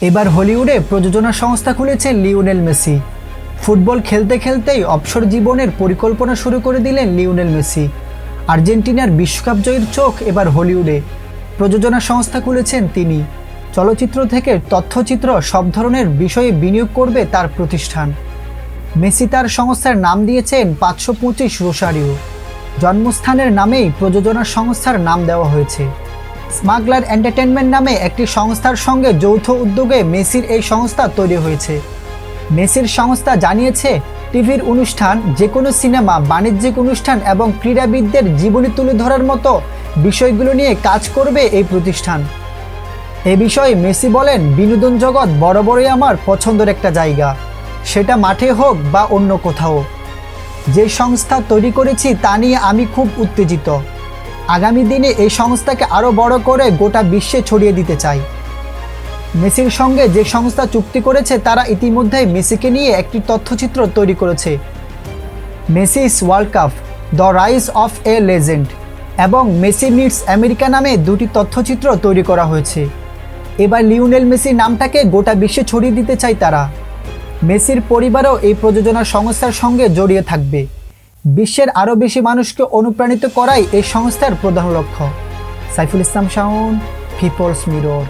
এবার হলিউডে প্রযোজনা সংস্থা খুলেছে লিওনেল মেসি। ফুটবল খেলতে খেলতেই অবসর জীবনের পরিকল্পনা শুরু করে দিলেন লিওনেল মেসি। আর্জেন্টিনার বিশ্বকাপ জয়ের চোখ এবার হলিউডে। প্রযোজনা সংস্থা খুলেছেন তিনি। চলচ্চিত্র থেকে তথ্যচিত্র সব ধরনের বিষয়ে বিনিয়োগ করবে তার প্রতিষ্ঠান। মেসি তার সংস্থার নাম দিয়েছেন পাঁচশো পঁচিশ রোসারিও। জন্মস্থানের নামেই প্রযোজনা সংস্থার নাম দেওয়া হয়েছে। স্মাগলার এন্টারটেনমেন্ট নামে একটি সংস্থার সঙ্গে যৌথ উদ্যোগে মেসির এই সংস্থা তৈরি হয়েছে। মেসির সংস্থা জানিয়েছে, টিভির অনুষ্ঠান যে কোনো সিনেমা, বাণিজ্যিক অনুষ্ঠান এবং ক্রীড়াবিদদের জীবনী তুলে ধরার মতো বিষয়গুলো নিয়ে কাজ করবে এই প্রতিষ্ঠান। এ বিষয়ে মেসি বলেন, বিনোদন জগৎ বড় বড়ই আমার পছন্দের একটা জায়গা। সেটা মাঠে হোক বা অন্য কোথাও। যে সংস্থা তৈরি করেছি তা নিয়ে আমি খুব উত্তেজিত। আগামী দিনে এই সংস্থাকে আরও বড় করে গোটা বিশ্বে ছড়িয়ে দিতে চাই। মেসির সঙ্গে যে সংস্থা চুক্তি করেছে, তারা ইতিমধ্যেই মেসিকে নিয়ে একটি তথ্যচিত্র তৈরি করেছে। Messi's world cup, the rise of a legend এবং মেসি মিটস আমেরিকা নামে দুটি তথ্যচিত্র তৈরি করা হয়েছে। এবার লিওনেল মেসির নামটাকে গোটা বিশ্বে ছড়িয়ে দিতে চায় তারা। মেসির পরিবারও এই প্রযোজনা সংস্থার সঙ্গে জড়িয়ে থাকবে। বিশ্বের আরও বেশি মানুষকে অনুপ্রাণিত করাই এই সংস্থার প্রধান লক্ষ্য। Saiful Islam Shawon People's Mirror